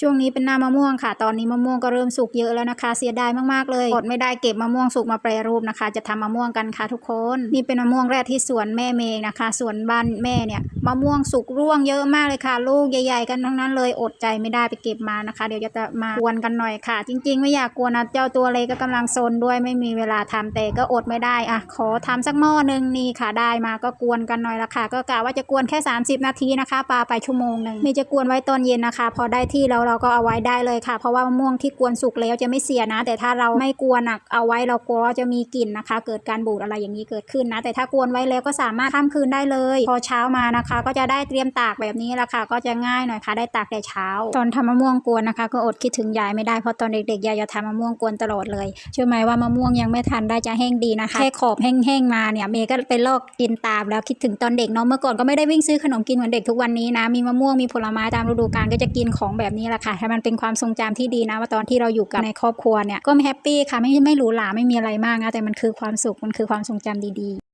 ช่วงนี้เป็นหน้ามะม่วงค่ะ ตอนนี้มะม่วงก็เริ่มสุกเยอะแล้วนะคะ เสียดายมากๆเลยอดไม่ได้เก็บมะม่วงสุกมาแปรรูปนะคะ จะทำมะม่วงกันค่ะทุกคน นี่เป็นมะม่วงแรกที่สวนแม่เมย์นะคะ สวนบ้านแม่เนี่ยมะม่วงสุกร่วงเยอะมากเลยค่ะ ลูกใหญ่ ๆ กันทั้งนั้นเลยอดใจไม่ได้ไปเก็บมานะคะ เดี๋ยวจะมากวนกันหน่อยค่ะ จริง ๆ ไม่อยากกวนนะเจ้าตัวเล็กก็กำลังซนด้วยไม่มีเวลาทำแต่ก็อดไม่ได้อะขอทำสักหม้อหนึงนี่ค่ะได้มาก็กวนกันหน่อยละค่ะ ก็กะว่าจะกวนแค่ 30 นาทีนะคะปลาไปชั่วโมงหนึ่งมีจะกวนไว้ตอนเย็นนะคะ พอได้ที่แล้วเราก็เอาไว้ได้เลยค่ะ เพราะว่ามะม่วงที่กวนสุกแล้วจะไม่เสียนะ แต่ถ้าเราไม่กวนอะเอาไว้เรากลัวว่าจะมีกลิ่นนะคะ เกิดการบูดอะไรอย่างนี้เกิดขึ้นนะ แต่ถ้ากวนไว้แล้วก็สามารถข้ามคืนได้เลย พอเช้ามานะคะ ก็จะได้เตรียมตากแบบนี้ละค่ะ ก็จะง่ายหน่อยค่ะ ได้ตากแต่เช้า ตอนทำมะม่วงกวนนะคะ ก็อดคิดถึงยายไม่ได้เพราะตอนเด็กๆยายจะทำมะม่วงกวนตลอดเลยเชื่อไหมว่ามะม่วงยังไม่ทันได้จะแห้งดีนะคะแค่ขอบแห้งๆมาเนี่ยเมย์ก็ไปลอกกินตามแล้วคิดถึงตอนเด็กเนาะเมื่อก่อนก็ไม่ได้วิ่งซื้อขนมกินเหมือนเด็กทุกวันนี้นะมีมะม่วงมีผลไม้ตามฤดูกาลก็จะกินของแบบนี้แหละค่ะให้มันเป็นความทรงจำที่ดีนะว่าตอนที่เราอยู่กับในครอบครัวเนี่ยก็ไม่แฮปปี้ค่ะไม่ไม่หรูหราไม่มีอะไรมากนะแต่มันคือความสุขมันคือความทรงจำดีๆ